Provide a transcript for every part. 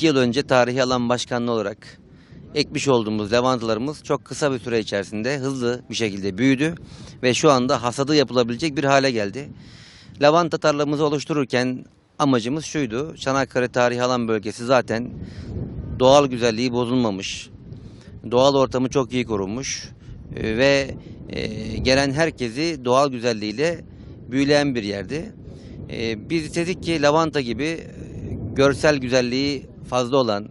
2 yıl önce tarihi alan başkanlığı olarak ekmiş olduğumuz lavantalarımız çok kısa bir süre içerisinde hızlı bir şekilde büyüdü ve şu anda hasadı yapılabilecek bir hale geldi. Lavanta tarlamızı oluştururken amacımız şuydu. Çanakkale Tarihi Alan Bölgesi zaten doğal güzelliği bozulmamış. Doğal ortamı çok iyi korunmuş e, ve e, gelen herkesi doğal güzelliğiyle büyüleyen bir yerdi. E, biz istedik ki lavanta gibi görsel güzelliği fazla olan,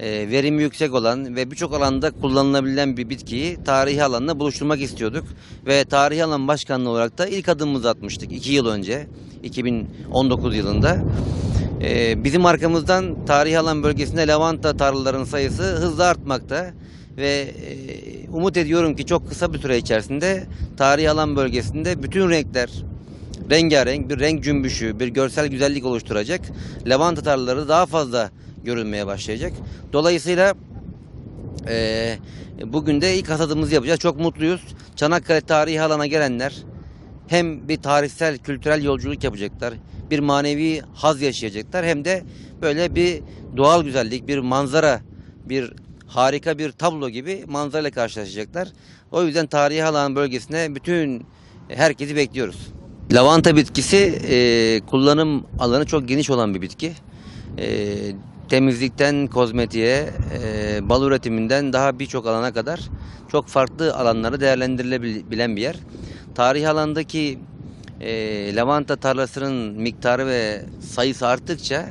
e, verimi yüksek olan ve birçok alanda kullanılabilen bir bitkiyi tarihi alanla buluşturmak istiyorduk. Ve tarihi alan başkanlığı olarak da ilk adımımızı atmıştık 2 yıl önce, 2019 yılında. E, bizim arkamızdan tarihi alan bölgesinde lavanta tarlaların sayısı hızla artmakta. Ve e, umut ediyorum ki çok kısa bir süre içerisinde tarihi alan bölgesinde bütün renkler, rengarenk bir renk cümbüşü, bir görsel güzellik oluşturacak. Lavanta tarlaları daha fazla görülmeye başlayacak. Dolayısıyla eee, bugün de ilk hasadımızı yapacağız. Çok mutluyuz. Çanakkale tarihi alana gelenler hem bir tarihsel, kültürel yolculuk yapacaklar. Bir manevi haz yaşayacaklar. Hem de böyle bir doğal güzellik, bir manzara, bir harika bir tablo gibi manzarayla karşılaşacaklar. O yüzden tarihi alan bölgesine bütün herkesi bekliyoruz. Lavanta bitkisi e, kullanım alanı çok geniş olan bir bitki. E, temizlikten kozmetiğe, e, bal üretiminden daha birçok alana kadar çok farklı alanları değerlendirilebilen bir yer. Tarihi alandaki e, lavanta tarlasının miktarı ve sayısı arttıkça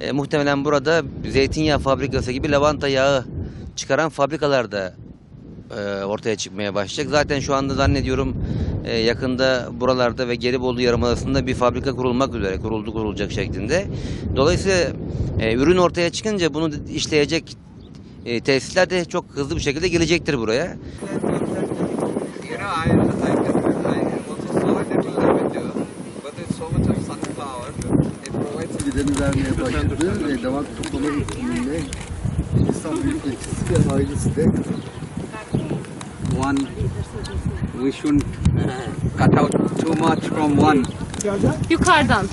e, muhtemelen burada zeytinyağı fabrikası gibi lavanta yağı çıkaran fabrikalar da e, ortaya çıkmaya başlayacak. Zaten şu anda zannediyorum e, yakında buralarda ve Gelibolu Yarımadası'nda bir fabrika kurulmak üzere, kuruldu kurulacak şeklinde. Dolayısıyla e, ürün ortaya çıkınca bunu işleyecek e, tesisler de çok hızlı bir şekilde gelecektir buraya. Vermeye başladı ve insan ve ailesi de one, we shouldn't cut out too much from one. Yukarıdan.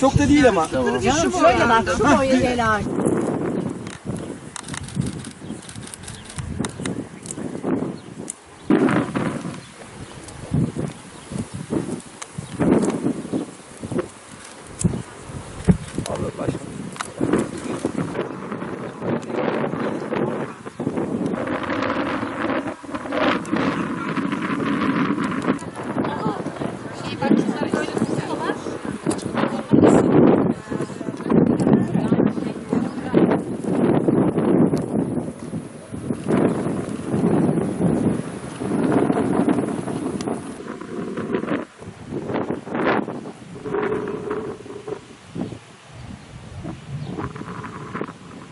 Çok da değil ama. Şöyle bak, şu boyu gel abi.